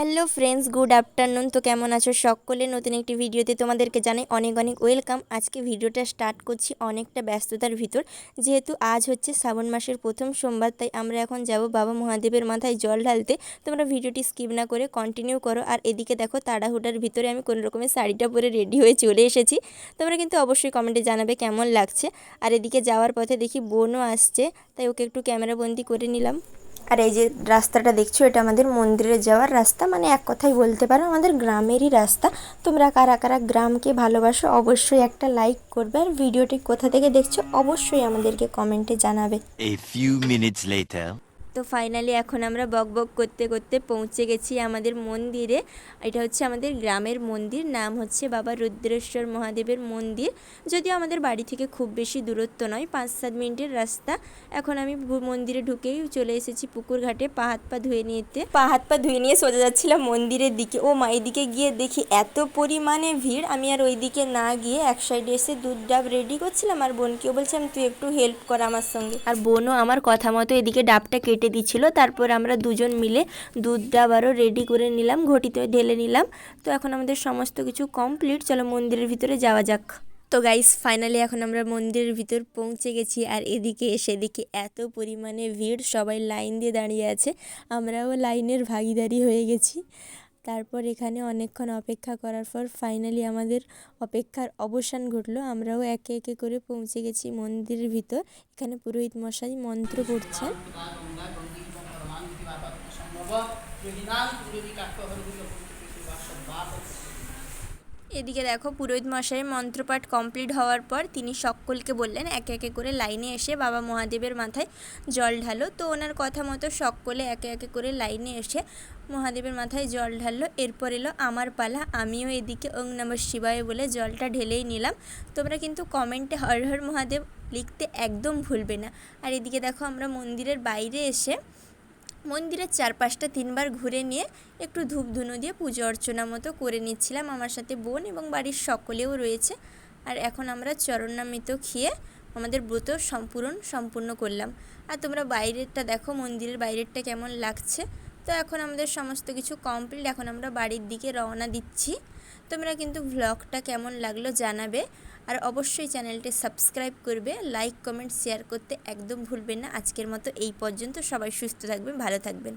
Hello friends, good afternoon. তো কেমন আছো সকলে? নতুন একটি ভিডিওতে তোমাদেরকে জানাই অনেক অনেক ওয়েলকাম। আজকে ভিডিওটা স্টার্ট করছি অনেকটা ব্যস্ততার ভিতর। যেহেতু আজ হচ্ছে শ্রাবণ মাসের প্রথম সোমবার, তাই আমরা এখন যাব বাবা মহাদেবের মাথায় জল ঢালতে। তোমরা ভিডিওটি স্কিপ না করে কন্টিনিউ করো। আর এদিকে দেখো তাড়াহুটার ভিতরে আমি কোনো রকমের শাড়িটা পরে রেডি হয়ে চলে এসেছি। তোমরা কিন্তু অবশ্যই কমেন্টে জানাবে কেমন লাগছে। আর এদিকে যাওয়ার পথে দেখি বোনও আসছে, তাই ওকে একটু ক্যামেরাবন্দি করে নিলাম। আর এই যে রাস্তাটা দেখছ, এটা আমাদের মন্দিরে যাওয়ার রাস্তা। মানে এক কথাই বলতে পারো, আমাদের গ্রামেরই রাস্তা। তোমরা কারা কারা গ্রামকে ভালোবাসো, অবশ্যই একটা লাইক করবে। আর ভিডিওটি কোথা থেকে দেখছ, অবশ্যই আমাদেরকে কমেন্টে জানাবে। A few minutes later. তো ফাইনালি এখন আমরা বক বক করতে করতে পৌঁছে গেছি আমাদের মন্দিরে। এটা হচ্ছে আমাদের গ্রামের মন্দির নাম হচ্ছে বাবা রুদ্রেশ্বর মহাদেবের মন্দির। যদিও আমাদের বাড়ি থেকে খুব বেশি দূরত্ব নয় পাঁচ সাত মিনিটের রাস্তা। এখন আমি ভু- মন্দিরে ঢুকেই চলে এসেছি পুকুর ঘাটে পা হাত পা ধুয়ে নিতে। পা হাত পা ধুয়ে নিয়ে সোজা যাচ্ছিলাম মন্দিরের দিকে। ও মা এদিকে গিয়ে দেখি এত পরিমাণে ভিড়। আমি আর ওই দিকে না গিয়ে এক সাইডে এসে দুধ ডাব রেডি করছিলাম। আর বোনকেও বলছিলাম তুই একটু হেল্প কর আমার সঙ্গে। আর বোনও আমার কথা মতো এদিকে ডাবটা কেটে দিচ্ছিল। তারপর আমরা দুজন মিলে দুধটা আবারও রেডি করে নিলাম, ঘটিতে ঢেলে নিলাম। তো এখন আমাদের সমস্ত কিছু কমপ্লিট চলো মন্দিরের ভিতরে যাওয়া যাক। তো গাইস ফাইনালি এখন আমরা মন্দিরের ভিতর পৌঁছে গেছি আর এদিকে এসে দেখি এত পরিমাণে ভিড়। সবাই লাইন দিয়ে দাঁড়িয়ে আছে। আমরাও লাইনের ভাগিদারি হয়ে গেছি। তারপর এখানে অনেকক্ষণ অপেক্ষা করার পর ফাইনালি আমাদের অপেক্ষার অবসান ঘটলো আমরাও একে একে করে পৌঁছে গেছি মন্দিরের ভিতর এখানে পুরোহিত মশাই মন্ত্র পড়ছেন এদিকে দেখো, পুরোহিত মশাইয়ের মন্ত্রপাঠ কমপ্লিট হওয়ার পর তিনি সকলকে বললেন, একে একে করে লাইনে এসে বাবা মহাদেবের মাথায় জল ঢালো। তো ওনার কথা মতো সকলে একে একে করে লাইনে এসে মহাদেবের মাথায় জল ঢাললো। এরপর এলো, আমার পালা, আমিও এদিকে ওং নমঃ শিবায় বলে জলটা ঢেলেই নিলাম। তোমরা কিন্তু কমেন্টে হর হর মহাদেব লিখতে একদম ভুলবে না। আর এদিকে দেখো, আমরা মন্দিরের বাইরে এসে মন্দিরের চারপাশটা তিনবার ঘুরে নিয়ে একটু ধূপ ধুনো দিয়ে পুজো অর্চনা মতো করে নিচ্ছিলাম। আমার সাথে বোন এবং বাড়ির সকলেও রয়েছে। আর এখন আমরা চরণামৃত খেয়ে আমাদের ব্রত সম্পূরণ সম্পূর্ণ করলাম। আর তোমরা বাইরেরটা দেখো, মন্দিরের বাইরেরটা কেমন লাগছে। তো এখন আমাদের সমস্ত কিছু কমপ্লিট এখন আমরা বাড়ির দিকে রওনা দিচ্ছি। তোমরা কিন্তু ভ্লগটা কেমন লাগল জানাবে। আর অবশ্যই চ্যানেলটি সাবস্ক্রাইব করবে লাইক কমেন্ট শেয়ার করতে একদম ভুলবেন না। আজকের মতো এই পর্যন্ত। সবাই সুস্থ থাকবেন, ভালো থাকবেন।